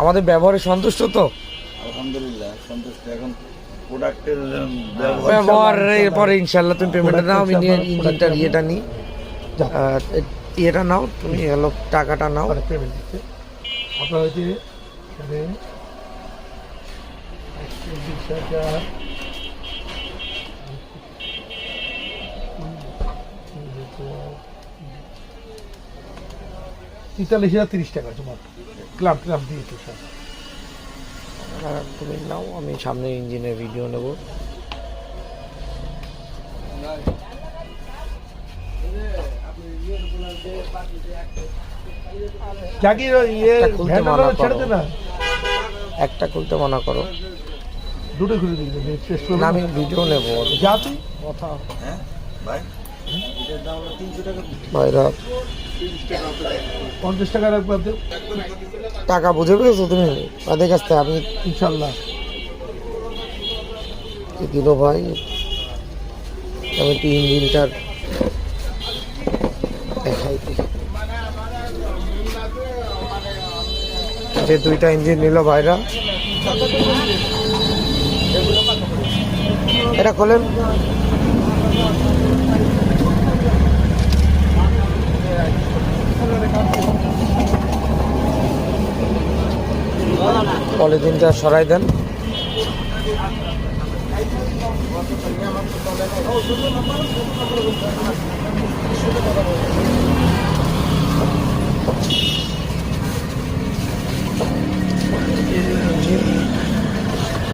আমাদের ব্যবহারে সন্তুষ্ট তো? আলহামদুলিল্লাহ সন্তুষ্ট। এখন প্রোডাক্টের ব্যবহারের পরে ইনশাল্লাহ তুমি পেমেন্টটা নাও আমি নিয়ে ইঞ্জিনটার ইয়েটা নিই। ইয়েটা নাও তুমি হলো টাকাটা নাও। মানে পেমেন্ট আপনার হচ্ছে এখানে তেতাল্লিশ হাজার তিরিশ টাকা তোমার ক্লাব ক্লাব দিয়েছে স্যার আর তুমি নাও আমি সামনে ইঞ্জিনের ভিডিও নেব। জাকির ইয়ে একটা খুলতে মানা ছেড়ে করো। না? একটা খুলতে মানা করো। দুটো খুলে দিবি শেষ না আমি ভিডিও নেব। যা তুই। কথা হ্যাঁ ভাই। ভাইরা পঞ্চাশ টাকা রাখবে টাকা বুঝে পেয়েছ তুমি? তাদের কাছ থেকে আমি ইনশাল্লাহ। দিল ভাই? আমি একটু ইঞ্জিনটার দেখাই যে দুইটা ইঞ্জিন নিল ভাইরা এটা খোলেন। পলিথিনটা সরাই দেন।